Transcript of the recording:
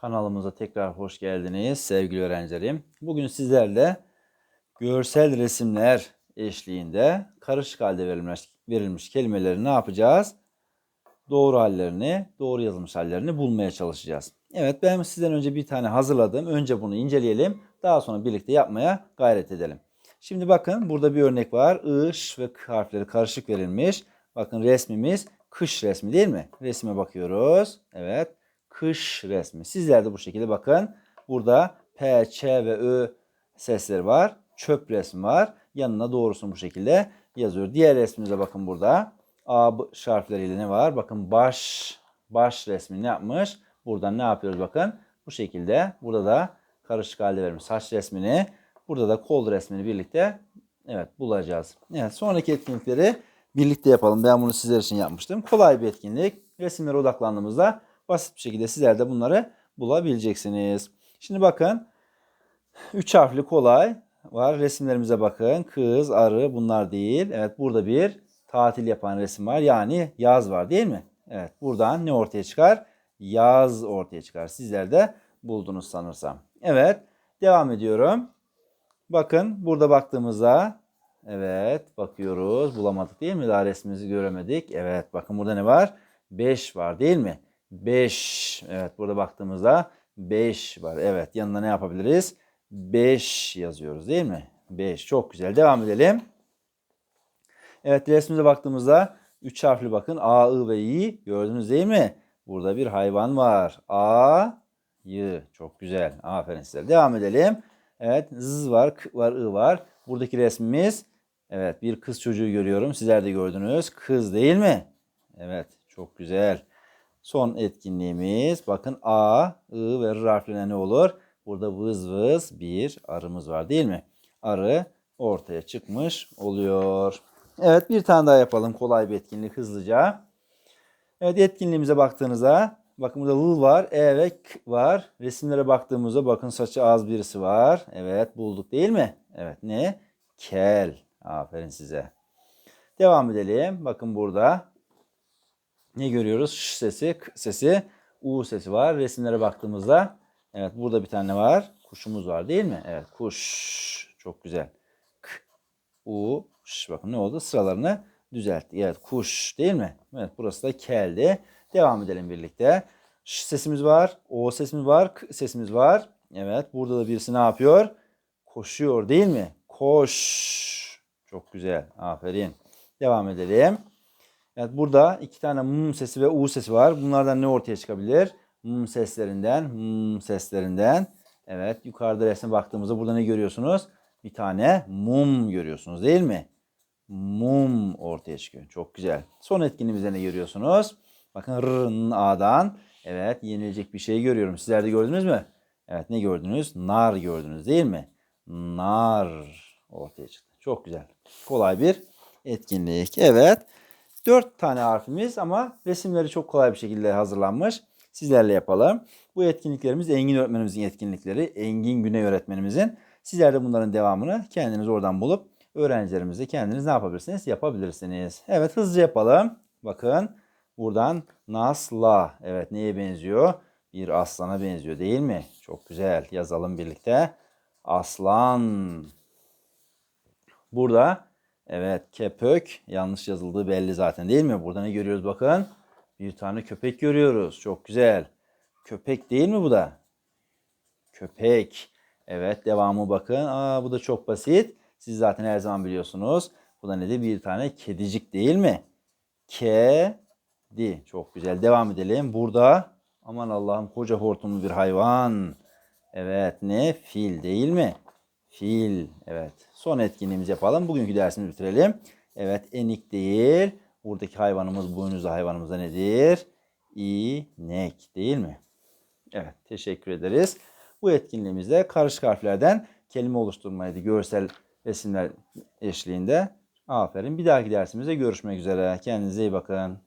Kanalımıza tekrar hoş geldiniz sevgili öğrencilerim. Bugün sizlerle görsel resimler eşliğinde karışık halde verilmiş, verilmiş kelimeleri ne yapacağız? Doğru hallerini, doğru yazılmış hallerini bulmaya çalışacağız. Evet ben sizden önce bir tane hazırladım. Önce bunu inceleyelim. Daha sonra birlikte yapmaya gayret edelim. Şimdi bakın burada bir örnek var. I, ş ve k harfleri karışık verilmiş. Bakın resmimiz kış resmi değil mi? Resme bakıyoruz. Evet. Kış resmi. Sizler de bu şekilde bakın. Burada P, Ç ve Ö sesleri var. Çöp resmi var. Yanına doğrusunu bu şekilde yazıyor. Diğer resmimize bakın burada. A B harfleriyle ne var? Bakın baş baş resmi ne yapmış? Buradan ne yapıyoruz bakın. Bu şekilde burada da karışık halde vermiş saç resmini. Burada da kol resmini birlikte evet bulacağız. Evet sonraki etkinlikleri birlikte yapalım. Ben bunu sizler için yapmıştım. Kolay bir etkinlik. Resimlere odaklandığımızda basit bir şekilde sizler de bunları bulabileceksiniz. Şimdi bakın. Üç harfli kolay var. Resimlerimize bakın. Kız, arı bunlar değil. Evet burada bir tatil yapan resim var. Yani yaz var değil mi? Evet buradan ne ortaya çıkar? Yaz ortaya çıkar. Sizler de buldunuz sanırsam. Evet devam ediyorum. Bakın burada baktığımızda evet bakıyoruz. Bulamadık değil mi? Daha resmimizi göremedik. Evet bakın burada ne var? 5 var değil mi? 5. Evet burada baktığımızda 5 var. Evet yanına ne yapabiliriz? 5 yazıyoruz değil mi? 5 çok güzel. Devam edelim. Evet resmimize baktığımızda 3 harfli bakın. A, I ve Y gördünüz değil mi? Burada bir hayvan var. A, Y. Çok güzel. Aferin size. Devam edelim. Evet Z var, K var, I var. Buradaki resmimiz evet bir kız çocuğu görüyorum. Sizler de gördünüz. Kız değil mi? Evet çok güzel. Son etkinliğimiz bakın A, I ve R harflerine ne olur? Burada vız vız bir arımız var değil mi? Arı ortaya çıkmış oluyor. Evet bir tane daha yapalım kolay bir etkinlik hızlıca. Evet etkinliğimize baktığınızda bakın burada L var, E ve K var. Resimlere baktığımızda bakın saçı az birisi var. Evet bulduk değil mi? Evet ne? Kel. Aferin size. Devam edelim. Bakın burada ne görüyoruz? Ş sesi, K sesi, U sesi var. Resimlere baktığımızda evet burada bir tane var. Kuşumuz var değil mi? Evet kuş. Çok güzel. K, U, Ş. Bakın ne oldu? Sıralarını düzelttik. Evet kuş değil mi? Evet burası da keldi. Devam edelim birlikte. Ş sesimiz var. O sesimiz var. K sesimiz var. Evet burada da birisi ne yapıyor? Koşuyor değil mi? Koş. Çok güzel. Aferin. Devam edelim. Evet burada iki tane m sesi ve u sesi var. Bunlardan ne ortaya çıkabilir? M seslerinden, m seslerinden. Evet yukarıda resme baktığımızda burada ne görüyorsunuz? Bir tane mum görüyorsunuz değil mi? Mum ortaya çıkıyor. Çok güzel. Son etkinliğimizde ne görüyorsunuz? Bakın r'ın a'dan. Evet yenilecek bir şey görüyorum. Sizler de gördünüz mü? Evet ne gördünüz? Nar gördünüz değil mi? Nar ortaya çıktı. Çok güzel. Kolay bir etkinlik. Evet. Dört tane harfimiz ama resimleri çok kolay bir şekilde hazırlanmış. Sizlerle yapalım. Bu etkinliklerimiz Engin öğretmenimizin etkinlikleri. Engin Güney öğretmenimizin. Sizler de bunların devamını kendiniz oradan bulup öğrencilerimizle kendiniz ne yapabilirsiniz? Yapabilirsiniz. Evet hızlıca yapalım. Bakın buradan nasla. Evet neye benziyor? Bir aslana benziyor değil mi? Çok güzel. Yazalım birlikte. Aslan. Burada evet kepök yanlış yazıldığı belli zaten değil mi? Burada ne görüyoruz bakın? Bir tane köpek görüyoruz. Çok güzel. Köpek değil mi bu da? Köpek. Evet devamı bakın. Aa, bu da çok basit. Siz zaten her zaman biliyorsunuz. Bu da nedir? Bir tane kedicik değil mi? Kedi. Çok güzel. Devam edelim. Burada aman Allah'ım koca hortumlu bir hayvan. Evet ne? Fil değil mi? Fil. Evet. Son etkinliğimizi yapalım. Bugünkü dersimizi bitirelim. Evet enik değil. Buradaki hayvanımız boynuzlu hayvanımız da nedir? İnek değil mi? Evet teşekkür ederiz. Bu etkinliğimizde karışık harflerden kelime oluşturmaydı. Görsel resimler eşliğinde. Aferin. Bir dahaki dersimizde görüşmek üzere. Kendinize iyi bakın.